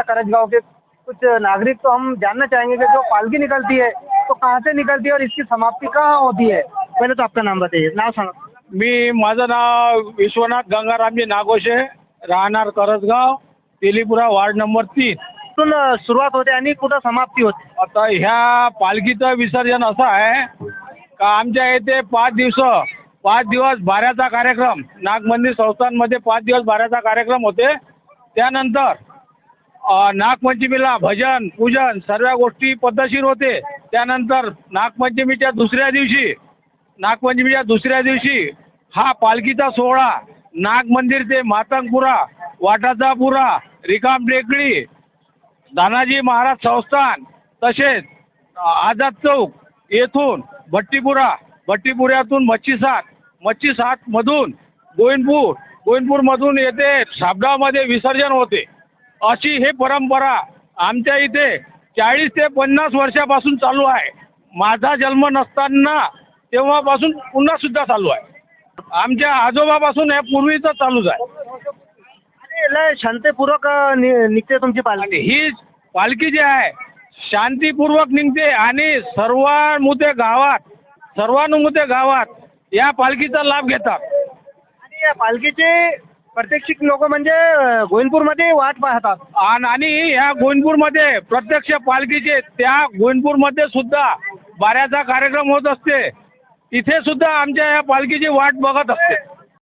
करजगांव के कुछ नागरिक तो हम जानना चाहेंगे कि जो पालकी निकलती है तो कहाँ से निकलती है और इसकी समाप्ति कहाँ होती है? पहले तो आपका नाम बताइए। नाम सांगा। मी माझं नाव विश्वनाथ गंगारामजी नागोशे राहणार करसगाव तेलीपुरा वार्ड नंबर तीन. कुठून सुरुवात होते आणि कुठं समाप्ती होते? आता ह्या पालखीचं विसर्जन असं आहे का आमच्या इथे पाच दिवस पाच दिवस भाऱ्याचा कार्यक्रम. नागमंदिर संस्थानमध्ये पाच दिवस भाऱ्याचा कार्यक्रम होते. त्यानंतर नागपंचमीला भजन पूजन सर्व गोष्टी पद्धतशीर होते. त्यानंतर नागपंचमीच्या दुसऱ्या दिवशी नागपंचमीच्या दुसऱ्या दिवशी हा पालखीचा सोहळा नागमंदिर ते मातंगपुरा वाटाचापुरा रिकाम टेकडी दानाजी महाराज संस्थान तसेच आझाद चौक येथून भट्टीपुरा भट्टीपुऱ्यातून मच्छीसात मच्छीसातमधून गोविंदपूर गोविंदपूरमधून येथे साबगावमध्ये विसर्जन होते. अशी ही परंपरा आमच्या इथे चाळीस ते पन्नास वर्षापासून चालू आहे. माझा जन्म नसताना तेव्हापासून पुन्हा सुद्धा चालू आहे. आमच्या आजोबापासून हे पूर्वीचं चालूच आहे. आणि लय शांतपूर्वक नि- निघते तुमची पालखी. ही पालखी जी आहे शांतीपूर्वक निघते आणि सर्वानुमते गावात सर्वानुमते गावात या पालखीचा लाभ घेतात. आणि या पालखीचे प्रत्यक्षिक लोक म्हणजे गोविंदपूरमध्ये वाट पाहतात. आण- आणि या गोविंदपूरमध्ये प्रत्यक्ष पालखीचे त्या गोविंदपूरमध्ये सुद्धा बाऱ्याचा कार्यक्रम होत असते. इथे सुद्धा आमच्या या पालखीची वाट बघत असते.